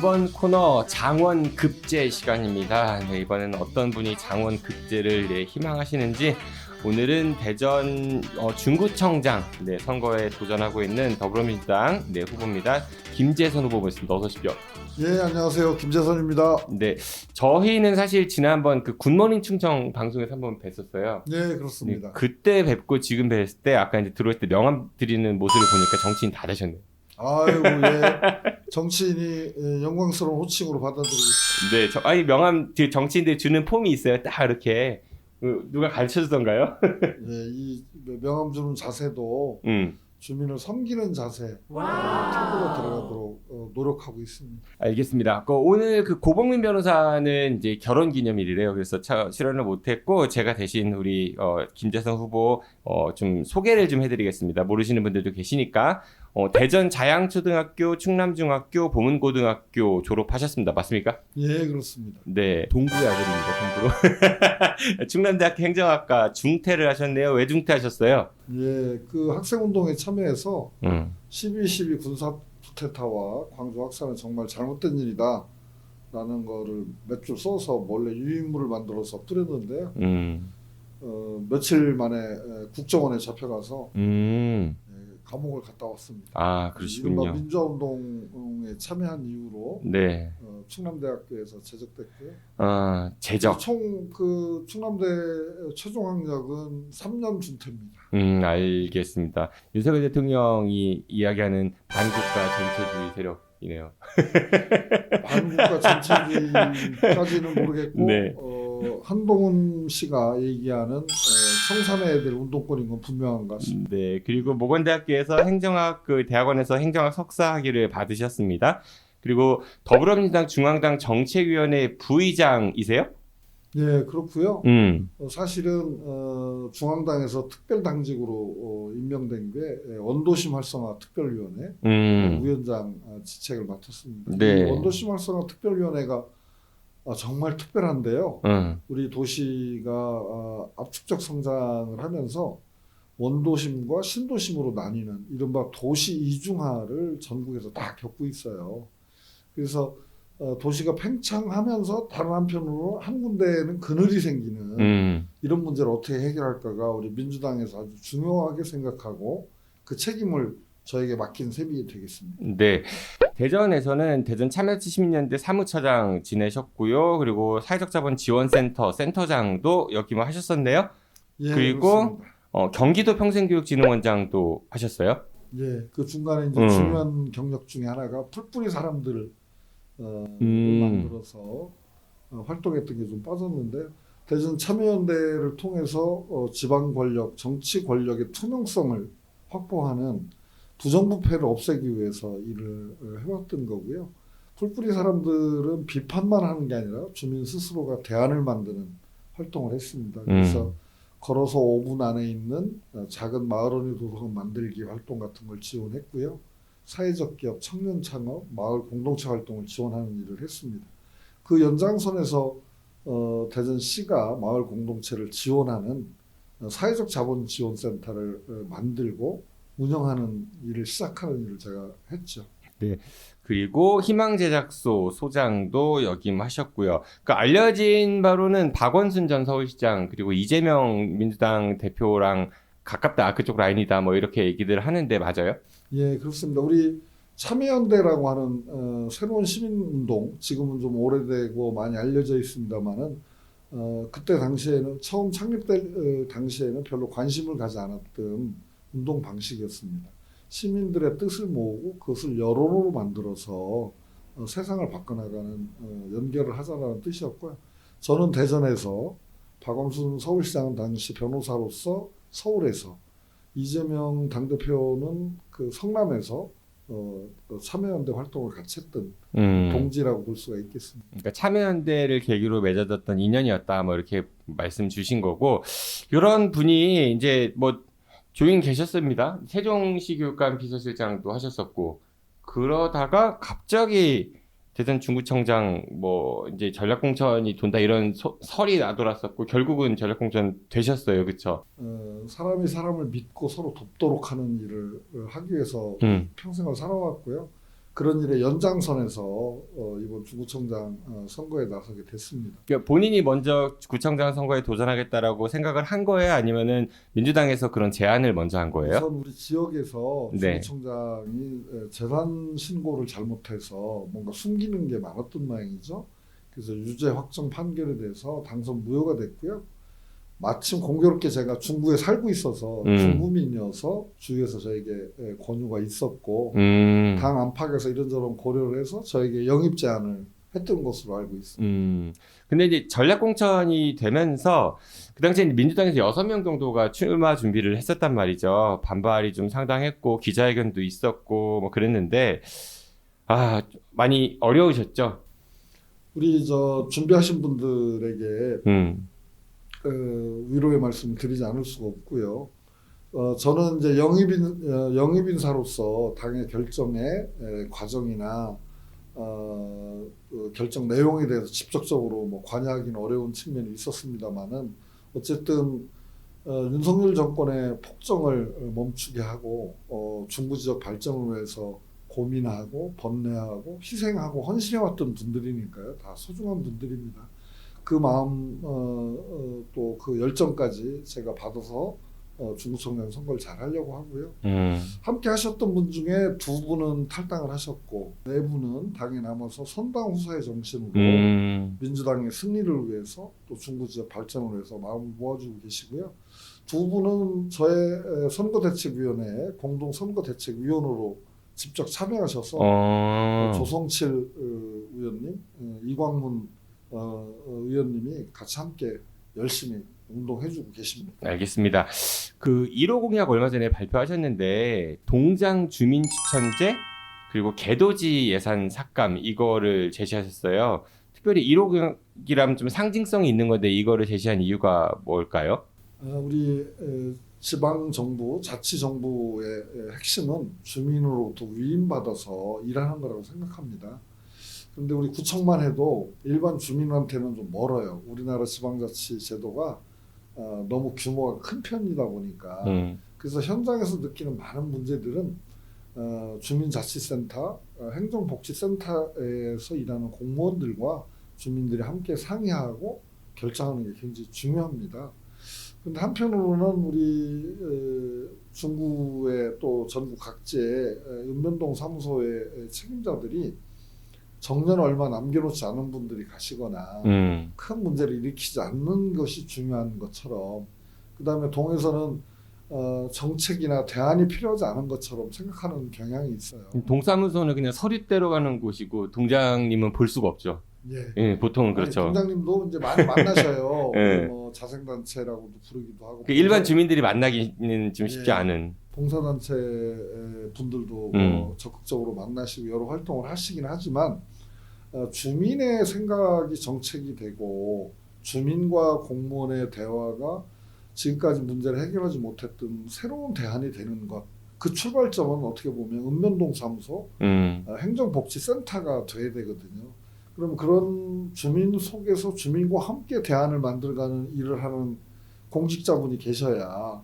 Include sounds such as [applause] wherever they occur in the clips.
이번 코너 장원 급제 시간입니다. 네, 이번에는 어떤 분이 장원 급제를 네, 희망하시는지 오늘은 대전 어, 중구청장 네, 선거에 도전하고 있는 더불어민주당 네, 후보입니다. 김재선 후보 모셨습니다. 어서 오십시오. 예, 안녕하세요. 김재선입니다. 네, 저희는 사실 지난번 그 굿모닝 충청 방송에서 한번 뵀었어요. 예, 네, 그렇습니다. 그때 뵙고 지금 뵀을 때 아까 이제 들어올 때 명함 드리는 모습을 보니까 정치인 다 되셨네요. 아이고, 예. [laughs] 정치인이 예, 영광스러운 호칭으로 받아들이겠습니다. 네, 저, 아니 명함 그 정치인들 주는 폼이 있어요. 딱 이렇게 어, 누가 가르쳐 주던가요? [laughs] 예, 이 명함 주는 자세도 음, 주민을 섬기는 자세, 탑으로 들어가도록 어, 노력하고 있습니다. 알겠습니다. 그 오늘 그 고봉민 변호사는 이제 결혼 기념일이래요. 그래서 차, 출연을 못했고 제가 대신 우리 어, 김재성 후보 어, 좀 소개를 좀 해드리겠습니다. 모르시는 분들도 계시니까 어, 대전 자양초등학교, 충남중학교, 보문고등학교 졸업하셨습니다. 맞습니까? 예, 그렇습니다. 네, 동부의 아들입니다. 동부로. [laughs] 충남대학교 행정학과 중퇴를 하셨네요. 왜 중퇴하셨어요? 예, 그 학생운동에 참여해서 음. 12.12 군사 쿠데타와 광주 확산은 정말 잘못된 일이다. 라는 거를 몇 줄 써서 몰래 유인물을 만들어서 뿌렸는데요. 음. 어, 며칠 만에 에, 국정원에 잡혀가서 음. 예, 감옥을 갔다 왔습니다. 아, 그러시군요. 민주화운동에 참여한 이후로 네. 어, 충남대학교에서 제적됐고요. 어, 제적. 총그 충남대 최종 학력은 3년 준퇴입니다. 음, 알겠습니다. 윤석열 대통령이 이야기하는 반국가 전체주의 세력이네요. [laughs] 반국가 전체주의까지는 모르겠고 네. 어, 한동훈 씨가 얘기하는 어, 청산해야 될 운동권인 건 분명한 것 같습니다. 네. 그리고 모건대학교에서 행정학 그 대학원에서 행정학 석사 학위를 받으셨습니다. 그리고 더불어민주당 중앙당 정책위원회 부의장이세요? 예, 그렇고요. 음. 어, 사실은 어, 중앙당에서 특별당직으로 어, 임명된 게 예, 원도심 활성화 특별위원회 음. 위원장 어, 지책을 맡았습니다. 네. 이 원도심 활성화 특별위원회가 어, 정말 특별한데요. 음. 우리 도시가 어, 압축적 성장을 하면서 원도심과 신도심으로 나뉘는 이른바 도시 이중화를 전국에서 다 겪고 있어요. 그래서 어, 도시가 팽창하면서 다른 한편으로 한 군데에는 그늘이 생기는 음. 이런 문제를 어떻게 해결할까가 우리 민주당에서 아주 중요하게 생각하고 그 책임을 저에게 맡긴 셈이 되겠습니다. 네. 대전에서는 대전 참여 70년대 사무처장 지내셨고요. 그리고 사회적 자본 지원센터 센터장도 역임을 하셨었네요. 예, 그리고. 어, 경기도 평생교육진흥원장도 하셨어요. 예, 그 중간에 이제 음. 중요한 경력 중에 하나가 풀뿌리 사람들을 어, 음. 만들어서 어, 활동했던 게 좀 빠졌는데 대전 참여연대를 통해서 어, 지방 권력, 정치 권력의 투명성을 확보하는 부정부패를 없애기 위해서 일을 어, 해왔던 거고요. 풀뿌리 사람들은 비판만 하는 게 아니라 주민 스스로가 대안을 만드는 활동을 했습니다. 그래서 음. 걸어서 5분 안에 있는 어, 작은 마을원의 도서관 만들기 활동 같은 걸 지원했고요. 사회적 기업, 청년 창업, 마을 공동체 활동을 지원하는 일을 했습니다. 그 연장선에서 어, 대전시가 마을 공동체를 지원하는 어, 사회적 자본 지원 센터를 어, 만들고 운영하는 일을 시작하는 일을 제가 했죠. 그리고 희망제작소 소장도 역임하셨고요. 그 알려진 바로는 박원순 전 서울시장 그리고 이재명 민주당 대표랑 가깝다 아, 그쪽 라인이다 뭐 이렇게 얘기들 하는데 맞아요? 예, 그렇습니다. 우리 참여연대라고 하는 어, 새로운 시민운동 지금은 좀 오래되고 많이 알려져 있습니다만은 어, 그때 당시에는 처음 창립될 어, 당시에는 별로 관심을 가지 않았던 운동 방식이었습니다. 시민들의 뜻을 모으고 그것을 여론으로 만들어서 어, 세상을 바꿔나가는 어, 연결을 하자라는 뜻이었고요. 저는 대전에서 박원순 서울시장은 당시 변호사로서 서울에서 이재명 당대표는 그 성남에서 어, 그 참여연대 활동을 같이 했던 음. 동지라고 볼 수가 있겠습니다. 그러니까 참여연대를 계기로 맺어졌던 인연이었다 뭐 이렇게 말씀 주신 거고 이런 분이 이제 뭐 조인 계셨습니다. 세종시 교육감 비서실장도 하셨었고 그러다가 갑자기 대전 중구청장 뭐 이제 전략공천이 돈다 이런 소- 설이 나돌았었고 결국은 전략공천 되셨어요, 그렇죠? 어, 사람이 사람을 믿고 서로 돕도록 하는 일을 어, 하기 위해서 음, 평생을 살아왔고요. 그런 일의 연장선에서 어, 이번 중구청장 어, 선거에 나서게 됐습니다. 그러니까 본인이 먼저 구청장 선거에 도전하겠다라고 생각을 한 거예요? 아니면은 민주당에서 그런 제안을 먼저 한 거예요? 우선 우리 지역에서 네. 중구청장이 에, 재산 신고를 잘못해서 뭔가 숨기는 게 많았던 모양이죠. 그래서 유죄 확정 판결에 대해서 당선 무효가 됐고요. 마침 공교롭게 제가 중구에 살고 있어서 음. 중구민이어서 주위에서 저에게 에, 권유가 있었고 음. 당 안팎에서 이런저런 고려를 해서 저에게 영입 제안을 했던 것으로 알고 있습니다. 음. 근데 이제 전략 공천이 되면서 그 당시에 민주당에서 여섯 명 정도가 출마 준비를 했었단 말이죠. 반발이 좀 상당했고 기자회견도 있었고 뭐 그랬는데 아 많이 어려우셨죠. 우리 저 준비하신 분들에게 음. 어, 위로의 말씀 드리지 않을 수가 없고요. 어, 저는 이제 영입인 어, 영입인사로서 당의 결정의 에, 과정이나 어, 그 결정 내용에 대해서 직접적으로 뭐 관여하기는 어려운 측면이 있었습니다만은 어쨌든 어, 윤석열 정권의 폭정을 어, 멈추게 하고 어, 중부 지역 발전을 위해서 고민하고 번뇌하고 희생하고 헌신해왔던 분들이니까요. 다 소중한 분들입니다. 그 마음 어, 또 그 열정까지 제가 받아서 어, 중구청장 선거를 잘 하려고 하고요. 음. 함께 하셨던 분 중에 두 분은 탈당을 하셨고 네 분은 당에 남아서 선당 후사의 정신으로 음. 민주당의 승리를 위해서 또 중구 지역 발전을 위해서 마음을 모아주고 계시고요. 두 분은 저의 에, 선거대책위원회 공동 선거대책위원으로 직접 참여하셔서 어. 조성칠 어, 의원님, 어, 이광문 어, 어, 의원님이 같이 함께 열심히 운동해주고 계십니다. 알겠습니다. 그 1호 공약 얼마 전에 발표하셨는데 동장 주민 추천제 그리고 개도지 예산 삭감 이거를 제시하셨어요. 특별히 1호 공약이라면 좀 상징성이 있는 건데 이거를 제시한 이유가 뭘까요? 어, 우리 에, 지방 정부, 자치 정부의 에, 핵심은 주민으로부터 위임받아서 일하는 거라고 생각합니다. 그런데 우리 구청만 해도 일반 주민한테는 좀 멀어요. 우리나라 지방자치 제도가 어, 너무 규모가 큰 편이다 보니까 음. 그래서 현장에서 느끼는 많은 문제들은 어, 주민자치센터, 어, 행정복지센터에서 일하는 공무원들과 주민들이 함께 상의하고 결정하는 게 굉장히 중요합니다. 근데 한편으로는 우리 에, 중구의 또 전국 각지의 에, 읍면동 사무소의 책임자들이 정년 얼마 남겨놓지 않은 분들이 가시거나 음. 큰 문제를 일으키지 않는 것이 중요한 것처럼 그 다음에 동에서는 어, 정책이나 대안이 필요하지 않은 것처럼 생각하는 경향이 있어요. 동사무소는 그냥 서류대로 가는 곳이고 동장님은 볼 수가 없죠. 예. 예, 보통은 그렇죠. 아니, 동장님도 이제 많이 만나셔요. [laughs] 예. 뭐 자생단체라고도 부르기도 하고. 그 일반 주민들이 만나기는 좀 쉽지 예. 않은. 봉사단체 분들도 음. 뭐 적극적으로 만나시고 여러 활동을 하시긴 하지만 어, 주민의 생각이 정책이 되고 주민과 공무원의 대화가 지금까지 문제를 해결하지 못했던 새로운 대안이 되는 것. 그 출발점은 어떻게 보면 읍면동 사무소, 음. 어, 행정복지센터가 돼야 되거든요. 그럼 그런 주민 속에서 주민과 함께 대안을 만들어가는 일을 하는 공직자분이 계셔야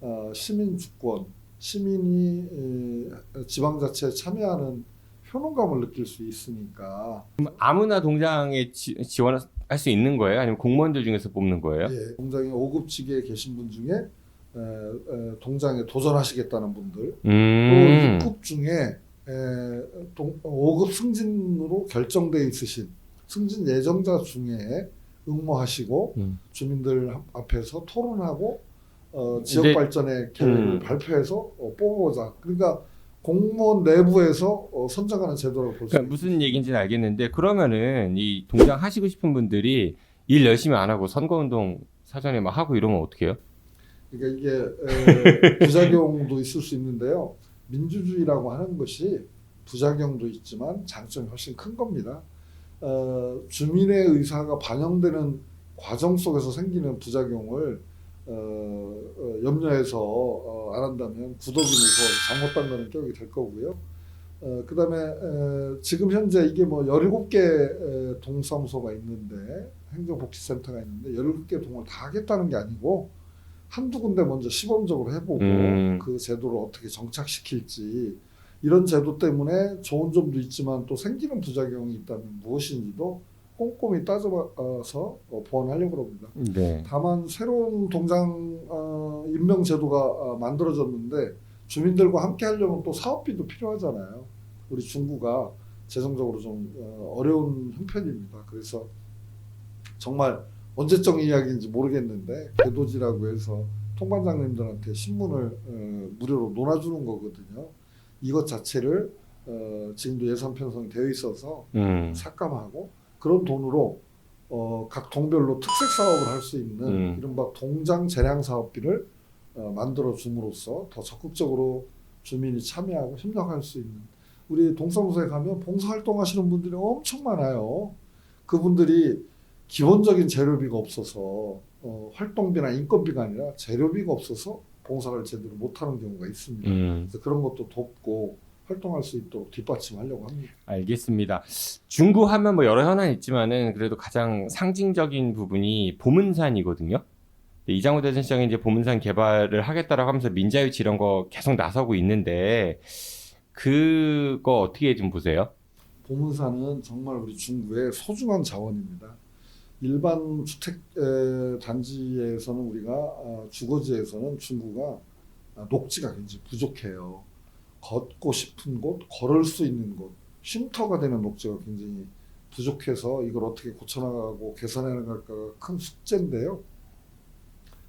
어, 시민 주권, 시민이 에, 지방자치에 참여하는 효능감을 느낄 수 있으니까 아무나 동장에 지, 지원할 수 있는 거예요? 아니면 공무원들 중에서 뽑는 거예요? 예, 동장에 5급 직에 계신 분 중에 에, 에, 동장에 도전하시겠다는 분들 음. 또 6급 중에 5급 승진으로 결정돼 있으신 승진 예정자 중에 응모하시고 음. 주민들 앞- 앞에서 토론하고 어, 지역 이제- 발전의 계획을 음. 발표해서 어, 뽑아보자. 그러니까 공무원 내부에서 어, 선정하는 제도라고 볼수 그러니까 있습니다. 무슨 얘기인지는 알겠는데 그러면은 이 동장 하시고 싶은 분들이 일 열심히 안 하고 선거운동 사전에 막 하고 이러면 어떡해요? 그러니까 이게 에, [laughs] 부작용도 있을 수 있는데요. 민주주의라고 하는 것이 부작용도 있지만 장점이 훨씬 큰 겁니다. 어, 주민의 의사가 반영되는 과정 속에서 생기는 부작용을 어, 어, 염려해서 어, 안 한다면 구더기 무서 잘못 담가는 격이 될 거고요. 어, 그 다음에 에, 지금 현재 이게 뭐 17개 에, 동사무소가 있는데 행정복지센터가 있는데 17개 동을 다 하겠다는 게 아니고 한두 군데 먼저 시범적으로 해보고 음. 그 제도를 어떻게 정착시킬지 이런 제도 때문에 좋은 점도 있지만 또 생기는 부작용이 있다면 무엇인지도 꼼꼼히 따져봐서 어, 보완하려고 합니다. 네. 다만 새로운 동장 어, 임명 제도가 어, 만들어졌는데 주민들과 함께 하려면 또 사업비도 필요하잖아요. 우리 중구가 재정적으로 좀 어, 어려운 형편입니다. 그래서 정말 언제적 이야기인지 모르겠는데 개도지라고 해서 통반장님들한테 신문을 어, 무료로 논아주는 거거든요. 이것 자체를 어, 지금도 예산 편성이 되어 있어서 음. 삭감하고 그런 돈으로 어, 각 동별로 특색 사업을 할 수 있는 음. 이른바 동장 재량 사업비를 어, 만들어 줌으로써 더 적극적으로 주민이 참여하고 협력할 수 있는 우리 동사무소에 가면 봉사 활동 하시는 분들이 엄청 많아요. 그분들이 기본적인 재료비가 없어서 어, 활동비나 인건비가 아니라 재료비가 없어서 봉사를 제대로 못하는 경우가 있습니다. 음. 그래서 그런 것도 돕고 활동할 수 있도록 뒷받침하려고 합니다. 알겠습니다. 중구 하면 뭐 여러 현안 있지만은 그래도 가장 상징적인 부분이 보문산이거든요. 네, 이장우 대전시장이 이제 보문산 개발을 하겠다라고 하면서 민자유치 이런 거 계속 나서고 있는데 그거 어떻게 좀 보세요? 보문산은 정말 우리 중구의 소중한 자원입니다. 일반 주택 에, 단지에서는 우리가 아, 주거지에서는 중구가 아, 녹지가 굉장히 부족해요. 걷고 싶은 곳, 걸을 수 있는 곳, 쉼터가 되는 녹지가 굉장히 부족해서 이걸 어떻게 고쳐나가고 개선해 나갈까가 큰 숙제인데요.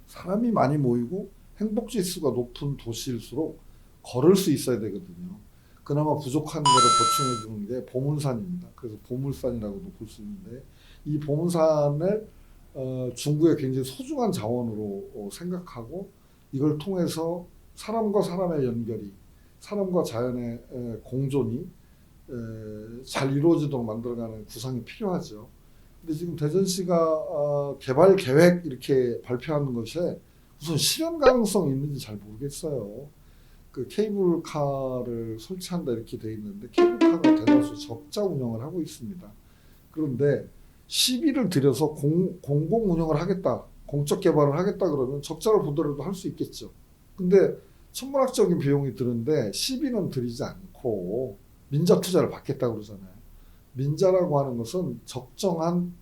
사람이 많이 모이고 행복 지수가 높은 도시일수록 걸을 수 있어야 되거든요. 그나마 부족한 거를 보충해 주는 게 보문산입니다. 그래서 보물산이라고도 볼 수 있는데 이 보문산을 어, 중구의 굉장히 소중한 자원으로 어, 생각하고 이걸 통해서 사람과 사람의 연결이 사람과 자연의 에, 공존이 에, 잘 이루어지도록 만들어가는 구상이 필요하죠. 근데 지금 대전시가 어, 개발 계획 이렇게 발표하는 것에 우선 실현 가능성이 있는지 잘 모르겠어요. 그 케이블카를 설치한다 이렇게 돼 있는데 케이블카가 대다수 적자 운영을 하고 있습니다. 그런데 시비를 들여서 공, 공공 운영을 하겠다, 공적 개발을 하겠다 그러면 적자를 보더라도 할 수 있겠죠. 근데 천문학적인 비용이 드는데 시비는 들이지 않고 민자 투자를 받겠다 그러잖아요. 민자라고 하는 것은 적정한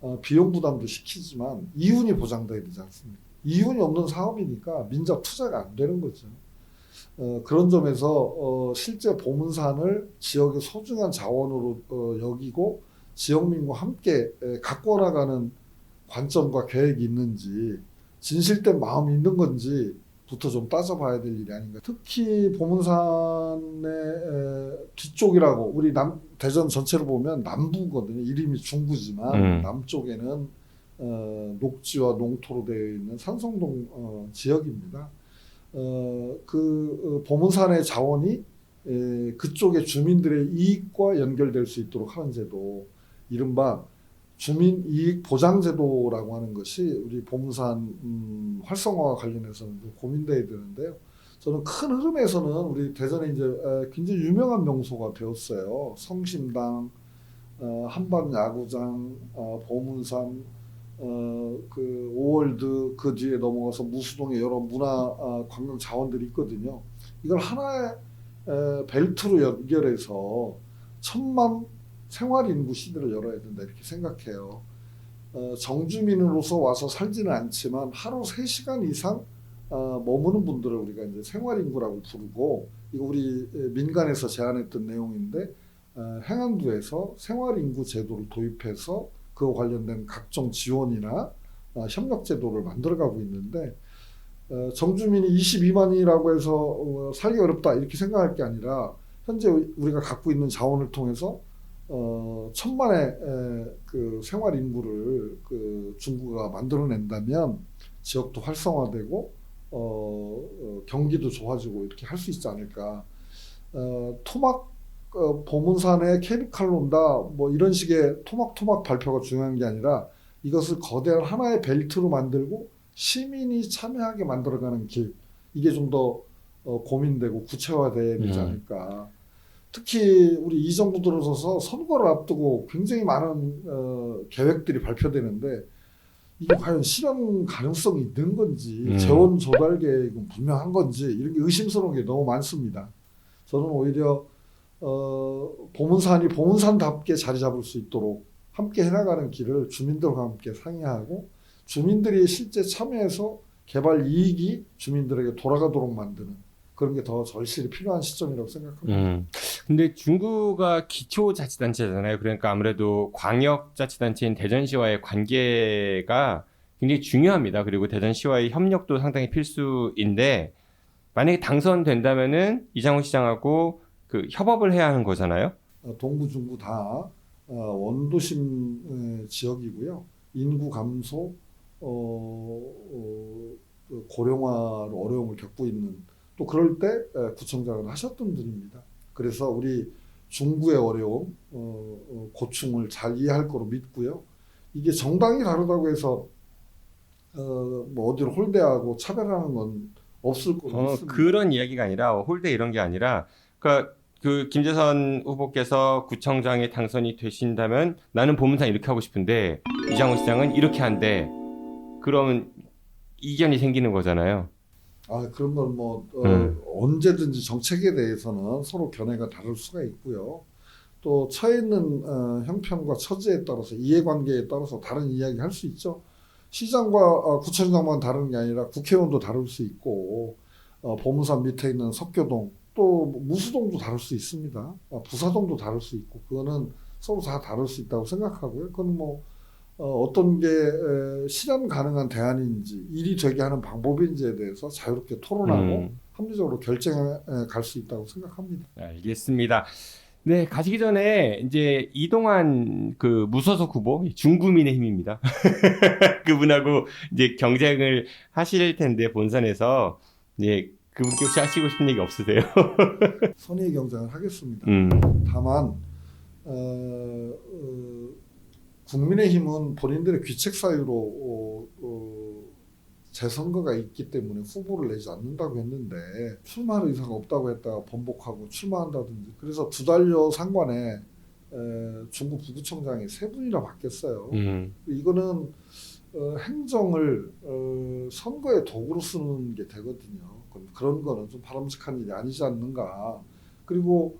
어, 비용 부담도 시키지만 이윤이 보장돼야 되지 않습니까? 이윤이 없는 사업이니까 민자 투자가 안 되는 거죠. 어, 그런 점에서 어, 실제 보문산을 지역의 소중한 자원으로 어, 여기고 지역민과 함께 에, 갖고 나가는 관점과 계획이 있는지 진실된 마음이 있는 건지 부터 좀 따져봐야 될 일이 아닌가. 특히 보문산의 에, 뒤쪽이라고 우리 남 대전 전체를 보면 남부거든요. 이름이 중구지만 음. 남쪽에는 어, 녹지와 농토로 되어 있는 산성동 어, 지역입니다. 어, 그 어, 보문산의 자원이 에, 그쪽의 주민들의 이익과 연결될 수 있도록 하는 제도, 이른바 주민 이익 보장 제도라고 하는 것이 우리 보문산 음, 활성화와 관련해서는 좀 고민돼야 되는데요. 저는 큰 흐름에서는 우리 대전에 이제 에, 굉장히 유명한 명소가 되었어요. 성심당, 어, 한반 야구장, 어, 보문산, 어, 그 오월드 그 뒤에 넘어가서 무수동에 여러 문화 아, 관광 자원들이 있거든요. 이걸 하나의 에, 벨트로 연결해서 천만 생활 인구 시대를 열어야 된다 이렇게 생각해요. 어, 정주민으로서 와서 살지는 않지만 하루 3시간 이상 어, 머무는 분들을 우리가 이제 생활 인구라고 부르고 이거 우리 에, 민간에서 제안했던 내용인데 어, 행안부에서 생활 인구 제도를 도입해서 그와 관련된 각종 지원이나 어, 협력 제도를 만들어가고 있는데 어, 정주민이 22만이라고 해서 어, 살기 어렵다 이렇게 생각할 게 아니라 현재 우리가 갖고 있는 자원을 통해서 어, 천만의 에, 그 생활 인구를 그 중구가 만들어낸다면 지역도 활성화되고 어, 어, 경기도 좋아지고 이렇게 할 수 있지 않을까. 어, 토막 어, 보문산에 케미칼 논다 뭐 이런 식의 토막토막 발표가 중요한 게 아니라 이것을 거대한 하나의 벨트로 만들고 시민이 참여하게 만들어가는 길 이게 좀더 어, 고민되고 구체화돼야 되지 음. 않을까. 특히 우리 이 정부 들어서서 선거를 앞두고 굉장히 많은 어, 계획들이 발표되는데 이게 과연 실현 가능성이 있는 건지 음. 재원 조달 계획은 분명한 건지 이런 게 의심스러운 게 너무 많습니다. 저는 오히려 어, 보문산이 보문산답게 자리 잡을 수 있도록 함께 해나가는 길을 주민들과 함께 상의하고 주민들이 실제 참여해서 개발 이익이 주민들에게 돌아가도록 만드는 그런 게 더 절실히 필요한 시점이라고 생각합니다. 음. 근데 중구가 기초 자치단체잖아요. 그러니까 아무래도 광역 자치단체인 대전시와의 관계가 굉장히 중요합니다. 그리고 대전시와의 협력도 상당히 필수인데 만약에 당선된다면은 이장훈 시장하고 그 협업을 해야 하는 거잖아요. 어, 동부 중부 다 어, 원도심 에, 지역이고요. 인구 감소, 어, 어, 그 고령화로 어려움을 겪고 있는 또 그럴 때 에, 구청장을 하셨던 분입니다. 그래서 우리 중구의 어려움, 어, 어, 고충을 잘 이해할 거로 믿고요. 이게 정당이 다르다고 해서 어, 뭐 어디를 홀대하고 차별하는 건 없을 거로 어, 믿습니다. 그런 이야기가 아니라 홀대 이런 게 아니라 그러니까 그 김재선 후보께서 구청장에 당선이 되신다면 나는 보문산 이렇게 하고 싶은데 이장훈 시장은 이렇게 한대. 그러면 이견이 생기는 거잖아요. 아 그런 건뭐 음. 언제든지 정책에 대해서는 서로 견해가 다를 수가 있고요. 또 처해 있는 어, 형편과 처지에 따라서 이해관계에 따라서 다른 이야기 할 수 있죠. 시장과 어, 구청장만 다른 게 아니라 국회의원도 다를 수 있고 어, 보문산 밑에 있는 석교동 또 무수동도 다를 수 있습니다. 어, 부사동도 다를 수 있고 그거는 서로 다 다를 수 있다고 생각하고요. 그건 뭐 어, 어떤 게 에, 실현 가능한 대안인지 일이 되게 하는 방법인지에 대해서 자유롭게 토론하고 음. 합리적으로 결정해 갈 수 있다고 생각합니다. 알겠습니다. 네, 가시기 전에 이제 이동환 그 무소속 후보 중구민의 힘입니다. [laughs] 그분하고 이제 경쟁을 하실 텐데 본선에서 이제 그분께 혹시 하시고 싶은 얘기 없으세요? [laughs] 선의 경쟁을 하겠습니다. 음, 다만 어, 어, 국민의힘은 본인들의 귀책 사유로 어, 어, 재선거가 있기 때문에 후보를 내지 않는다고 했는데 출마할 의사가 없다고 했다가 번복하고 출마한다든지 그래서 두 달여 상관에 에, 중구 부구청장이 세 분이나 바뀌었어요. 음, 이거는 어, 행정을 어, 선거의 도구로 쓰는 게 되거든요. 그런 거는 좀 바람직한 일이 아니지 않는가. 그리고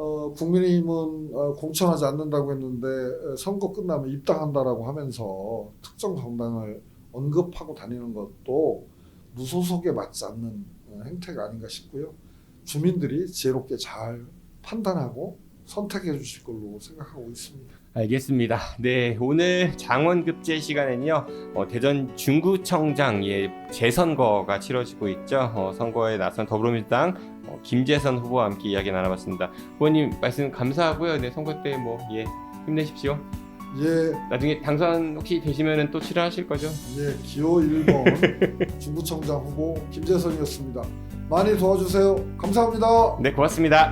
어, 국민의힘은 어, 공천하지 않는다고 했는데 어, 선거 끝나면 입당한다라고 하면서 특정 정당을 언급하고 다니는 것도 무소속에 맞지 않는 어, 행태가 아닌가 싶고요. 주민들이 지혜롭게 잘 판단하고 선택해 주실 걸로 생각하고 있습니다. 알겠습니다. 네, 오늘 장원급제 시간에는요, 어, 대전 중구청장의 재선거가 치러지고 있죠. 어, 선거에 나선 더불어민주당 어, 김재선 후보와 함께 이야기 나눠봤습니다. 후보님 말씀 감사하고요. 네, 선거 때 뭐 예, 힘내십시오. 예, 나중에 당선 혹시 되시면은 또 출연하실 거죠? 예, 기호 1번 [laughs] 중구청장 후보 김재선이었습니다. 많이 도와주세요. 감사합니다. 네, 고맙습니다.